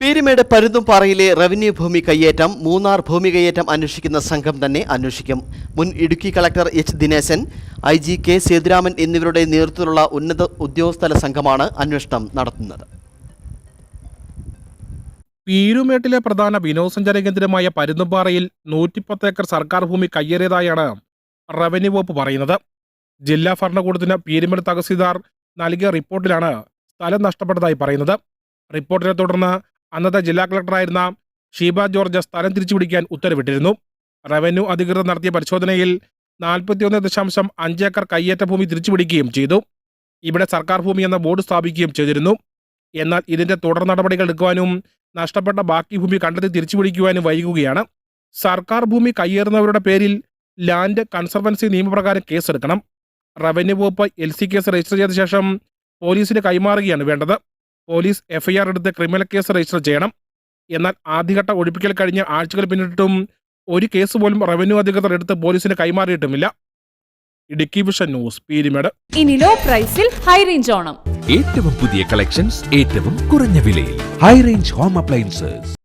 Peermade പരുന്തുംപാറയിലെ revenue ഭൂമി കയ്യേറ്റം മൂന്നാർ ഭൂമി കയ്യേറ്റം അന്വേഷിക്കുന്ന സംഘം തന്നെ അന്വേഷിക്കും. മുൻ Idukki collector H Dineshan I G K Sethuraman എന്നിവരുടെ നേതൃത്വത്തിലുള്ള ഉന്നത ഉദ്യോഗസ്ഥല സംഘമാണ് അന്വേഷണം നടത്തുന്നത്. പീരുമേട്ടിലെ പ്രധാന വിനോദസഞ്ചാര കേന്ദ്രമായ പരുന്തുംപാറയിൽ നൂറ്റിപ്പത്ത് ഏക്കർ സർക്കാർ ഭൂമി കയ്യേറിയതായാണ് റവന്യൂ വകുപ്പ് പറയുന്നത്. ജില്ലാ ഭരണകൂടത്തിന് പീരുമേട് തഹസീൽദാർ നൽകിയ റിപ്പോർട്ടിലാണ് സ്ഥലം നഷ്ടപ്പെട്ടതായി പറയുന്നത്. റിപ്പോർട്ടിനെ തുടർന്ന് അന്നത്തെ ജില്ലാ കളക്ടറായിരുന്ന ഷീബ ജോർജ് സ്ഥലം തിരിച്ചുപിടിക്കാൻ ഉത്തരവിട്ടിരുന്നു. റവന്യൂ അധികൃതർ നടത്തിയ പരിശോധനയിൽ നാൽപ്പത്തിയൊന്ന് ദശാംശം അഞ്ച് ഏക്കർ കയ്യേറ്റ ഭൂമി തിരിച്ചുപിടിക്കുകയും ചെയ്തു. ഇവിടെ സർക്കാർ ഭൂമി എന്ന ബോർഡ് സ്ഥാപിക്കുകയും ചെയ്തിരുന്നു. എന്നാൽ ഇതിന്റെ തുടർ നടപടികൾ എടുക്കുവാനും നഷ്ടപ്പെട്ട ബാക്കി ഭൂമി കണ്ടെത്തി തിരിച്ചുപിടിക്കുവാനും വൈകുകയാണ്. സർക്കാർ ഭൂമി കയ്യേറുന്നവരുടെ പേരിൽ ലാൻഡ് കൺസർവൻസി നിയമപ്രകാരം കേസെടുക്കണം. റവന്യൂ വകുപ്പ് എൽ സി കേസ് രജിസ്റ്റർ ചെയ്ത ശേഷം പോലീസിന് കൈമാറുകയാണ് വേണ്ടത്. പോലീസ് എഫ്ഐആർ എടുത്ത് ക്രിമിനൽ കേസ് രജിസ്റ്റർ ചെയ്യണം. എന്നാൽ ആദ്യഘട്ട ഒഴിപ്പിക്കൽ കഴിഞ്ഞ ആഴ്ചകൾ പിന്നിട്ടും ഒരു കേസ് പോലും റവന്യൂ അധികൃതർ എടുത്ത് പോലീസിന് കൈമാറിയിട്ടുമില്ല. Idukki vision news Peermade. ഇനി ലോ പ്രൈസിൽ ഹൈ റേഞ്ച് ഓണം. ഏറ്റവും പുതിയ കളക്ഷൻസ് ഏറ്റവും കുറഞ്ഞ വിലയിൽ. High range home appliances